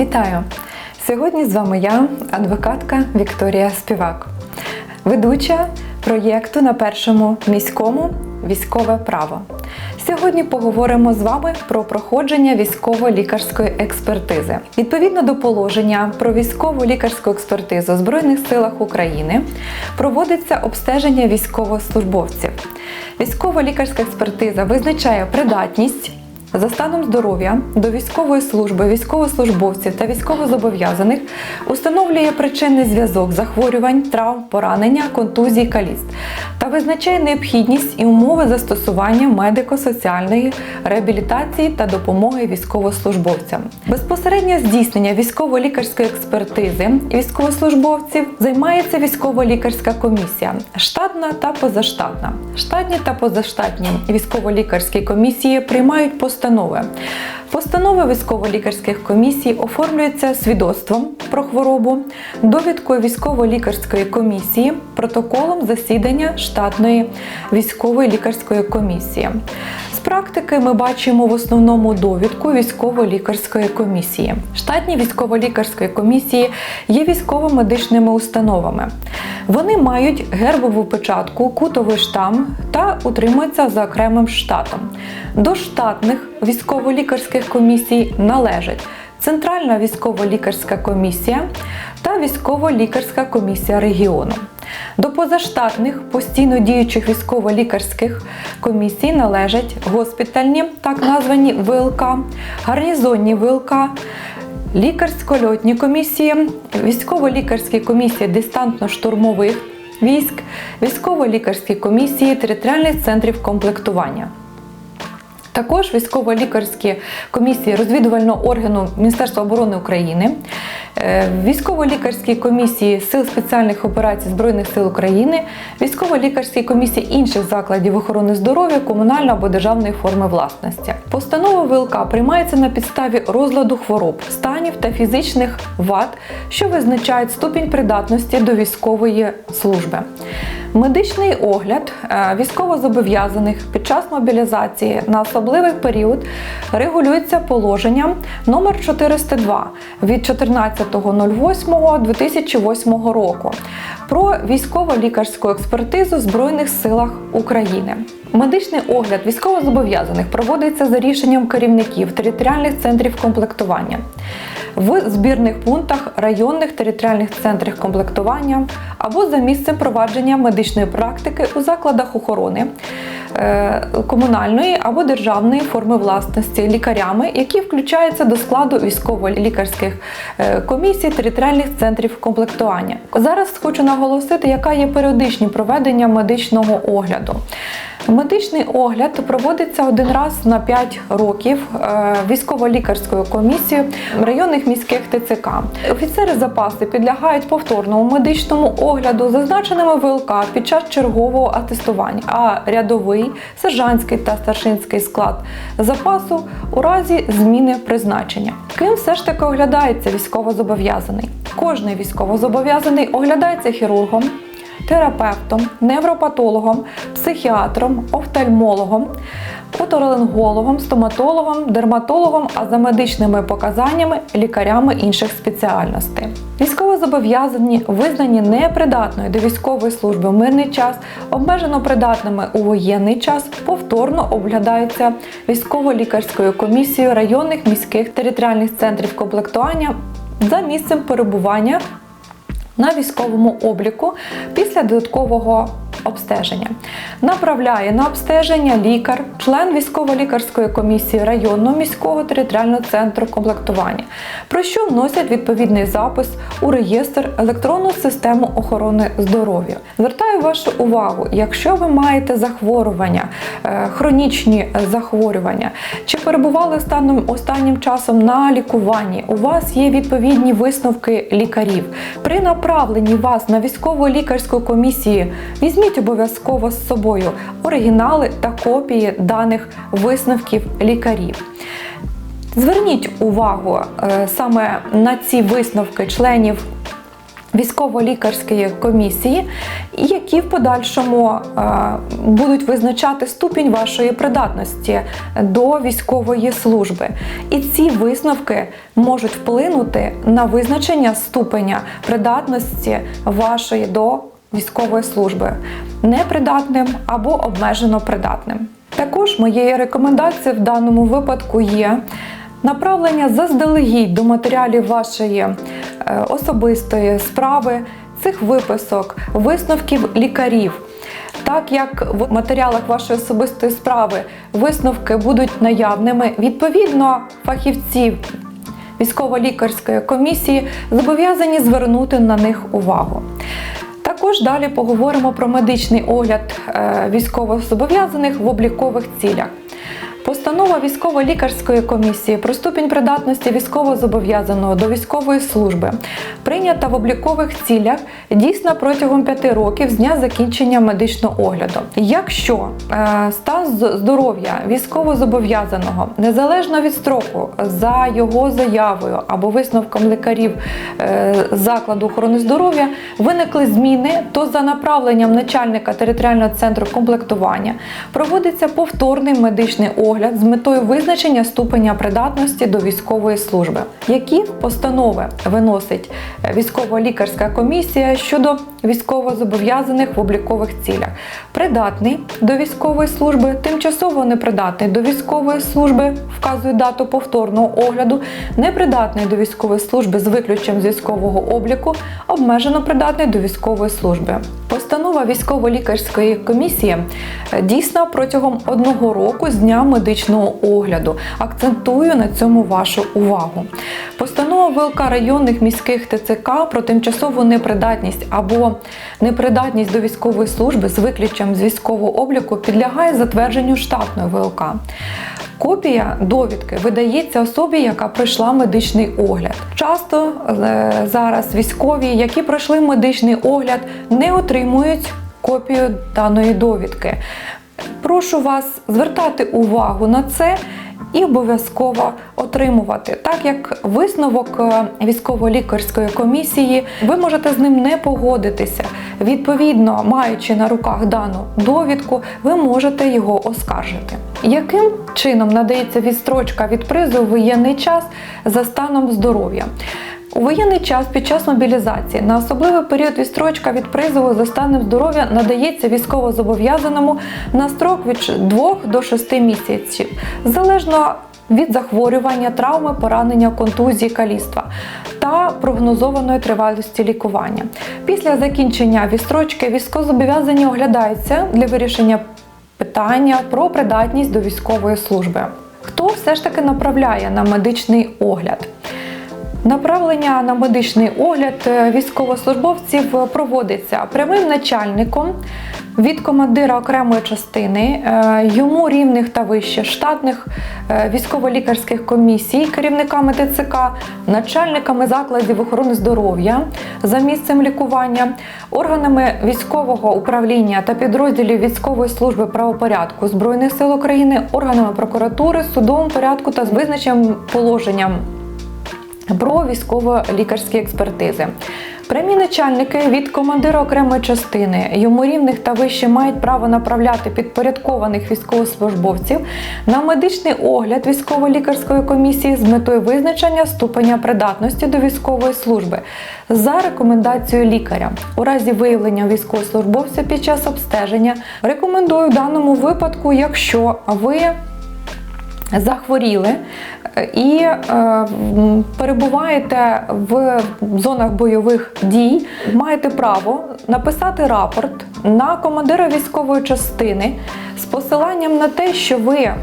Вітаю! Сьогодні з вами я, адвокатка Вікторія Співак, ведуча проєкту на першому міському військове право. Сьогодні поговоримо з вами про проходження військово-лікарської експертизи. Відповідно до положення про військову лікарську експертизу в Збройних силах України проводиться обстеження військовослужбовців. Військово-лікарська експертиза визначає придатність за станом здоров'я до військової служби військовослужбовців та військовозобов'язаних установлює причинний зв'язок захворювань, травм, поранення, контузій, каліцтв та визначає необхідність і умови застосування медико-соціальної реабілітації та допомоги військовослужбовцям. Безпосереднє здійснення військово-лікарської експертизи військовослужбовців займається військово-лікарська комісія, штатна та позаштатна. Штатні та позаштатні військово-лікарські комісії приймають постанови. Постанови військово-лікарських комісій оформлюються свідоцтвом про хворобу, довідкою військово-лікарської комісії, протоколом засідання штатної військової лікарської комісії. З практики ми бачимо в основному довідку військово-лікарської комісії. Штатні військово-лікарської комісії є військово-медичними установами. Вони мають гербову печатку, кутовий штам та утримуються за окремим штатом. До штатних військово-лікарських комісій належать Центральна військово-лікарська комісія та військово-лікарська комісія регіону. До позаштатних постійно діючих військово-лікарських комісій належать госпітальні, так названі ВЛК, гарнізонні ВЛК, лікарсько-льотні комісії, військово-лікарські комісії дистантно-штурмових військ, військово-лікарські комісії територіальних центрів комплектування. Також військово-лікарські комісії розвідувального органу Міністерства оборони України, е, військово-лікарські комісії Сил спеціальних операцій Збройних сил України, військово-лікарські комісії інших закладів охорони здоров'я, комунальної або державної форми власності. Постанова ВЛК приймається на підставі розладу хвороб, станів та фізичних вад, що визначають ступінь придатності до військової служби. Медичний огляд е, військовозобов'язаних під час мобілізації на особливий період регулюється положенням номер 402 від 14.08.2008 року про військово-лікарську експертизу в Збройних силах України. Медичний огляд військовозобов'язаних проводиться за рішенням керівників територіальних центрів комплектування в збірних пунктах районних територіальних центрів комплектування або за місцем провадження медичної практики у закладах охорони е, комунальної або державної форми власності лікарями, які включаються до складу військово-лікарських е, комісій територіальних центрів комплектування. Зараз хочу наголосити, яка є періодичність проведення медичного огляду. Медичний огляд проводиться один раз на 5 років е, військово-лікарською комісією районних міських ТЦК. Офіцери запасу підлягають повторному медичному огляду, зазначеними ВЛК під час чергового атестування, а рядовий, сержантський та старшинський склад запасу у разі зміни призначення. Ким все ж таки оглядається військовозобов'язаний? Кожний військовозобов'язаний оглядається хірургом терапевтом, невропатологом, психіатром, офтальмологом, оторолингологом, стоматологом, дерматологом, а за медичними показаннями лікарями інших спеціальностей. Військовозобов'язані визнані непридатною до військової служби в мирний час, обмежено придатними у воєнний час, повторно оглядаються військово-лікарською комісією районних міських територіальних центрів комплектування за місцем перебування на військовому обліку після додаткового обстеження. Направляє на обстеження лікар, член військово-лікарської комісії районного міського територіального центру комплектування, про що вносять відповідний запис у реєстр електронну систему охорони здоров'я. Звертаю вашу увагу, якщо ви маєте захворювання, е, хронічні захворювання, чи перебували станом останнім часом на лікуванні, у вас є відповідні висновки лікарів. При направленні вас на військово-лікарську комісію візьміть Візьміть обов'язково з собою оригінали та копії даних висновків лікарів. Зверніть увагу е, саме на ці висновки членів військово-лікарської комісії, які в подальшому е, будуть визначати ступінь вашої придатності до військової служби. І ці висновки можуть вплинути на визначення ступеня придатності вашої до військової служби непридатним або обмежено придатним. Також моєю рекомендацією в даному випадку є направлення заздалегідь до матеріалів вашої е, особистої справи, цих виписок, висновків лікарів. Так як в матеріалах вашої особистої справи висновки будуть наявними, відповідно, фахівці військово-лікарської комісії зобов'язані звернути на них увагу. Також далі поговоримо про медичний огляд е, військовозобов'язаних в облікових цілях. Постанова військово-лікарської комісії про ступінь придатності військовозобов'язаного до військової служби прийнята в облікових цілях дійсна протягом 5 років з дня закінчення медичного огляду. Якщо е, стан здоров'я військовозобов'язаного незалежно від строку за його заявою або висновком лікарів е, закладу охорони здоров'я виникли зміни, то за направленням начальника територіального центру комплектування проводиться повторний медичний огляд з метою визначення ступеня придатності до військової служби. Які постанови виносить військово-лікарська комісія щодо військовозобов'язаних в облікових цілях? Придатний до військової служби, тимчасово непридатний до військової служби, вказує дату повторного огляду, непридатний до військової служби з виключенням з військового обліку, обмежено придатний до військової служби. Постанова військово-лікарської комісії е, дійсна протягом одного року з дня медичного огляду. Акцентую на цьому вашу увагу. Постанова ВЛК районних міських ТЦК про тимчасову непридатність або непридатність до військової служби з виключенням з військового обліку підлягає затвердженню штатної ВЛК. Копія довідки видається особі, яка пройшла медичний огляд. Часто е, зараз військові, які пройшли медичний огляд, не отримують копію даної довідки. Прошу вас звертати увагу на це і обов'язково отримувати, так як висновок е, військово-лікарської комісії, ви можете з ним не погодитися. Відповідно, маючи на руках дану довідку, ви можете його оскаржити. Яким чином надається відстрочка від призову воєнний час за станом здоров'я? У воєнний час під час мобілізації на особливий період відстрочка від призову за станом здоров'я надається військовозобов'язаному на строк від 2 до 6 місяців, залежно від захворювання, травми, поранення, контузії, каліцтва та прогнозованої тривалості лікування. Після закінчення відстрочки військовозобов'язані оглядаються для вирішення питання про придатність до військової служби. Хто все ж таки направляє на медичний огляд? Направлення на медичний огляд е, військовослужбовців проводиться прямим начальником від командира окремої частини, е, йому рівних та вище штатних е, військово-лікарських комісій, керівниками ТЦК, начальниками закладів охорони здоров'я за місцем лікування, органами військового управління та підрозділів військової служби правопорядку Збройних сил України, органами прокуратури, судовому порядку та з визначенням положенням про військово-лікарські експертизи. Прямі начальники від командира окремої частини йому рівних та вище мають право направляти підпорядкованих військовослужбовців на медичний огляд військово-лікарської комісії з метою визначення ступеня придатності до військової служби за рекомендацією лікаря. У разі виявлення військовослужбовця під час обстеження рекомендую в даному випадку, якщо ви захворіли і е, перебуваєте в зонах бойових дій, маєте право написати рапорт на командира військової частини з посиланням на те, що ви е,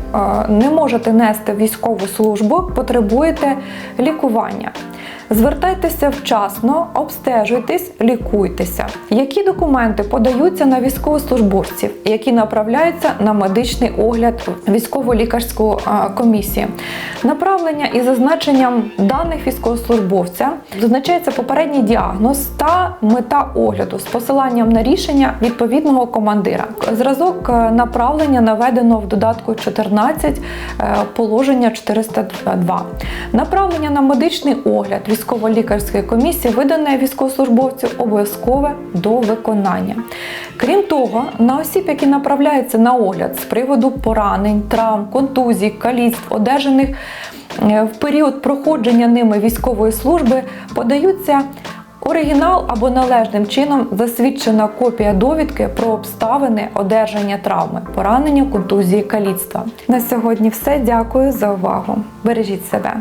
не можете нести військову службу, потребуєте лікування. Звертайтеся вчасно, обстежуйтесь, лікуйтеся. Які документи подаються на військовослужбовців, які направляються на медичний огляд військово-лікарську а, комісію? Направлення із зазначенням даних військовослужбовця зазначається попередній діагноз та мета огляду з посиланням на рішення відповідного командира. Зразок е, направлення наведено в додатку 14 е, положення 402. Направлення на медичний огляд військово-лікарської комісії видане військовослужбовцю обов'язкове до виконання. Крім того, на осіб, які направляються на огляд з приводу поранень, травм, контузій, каліцтв, одержаних е, в період проходження ними військової служби, подаються оригінал або належним чином засвідчена копія довідки про обставини одержання травми, поранення, контузії, каліцтва. На сьогодні все. Дякую за увагу. Бережіть себе.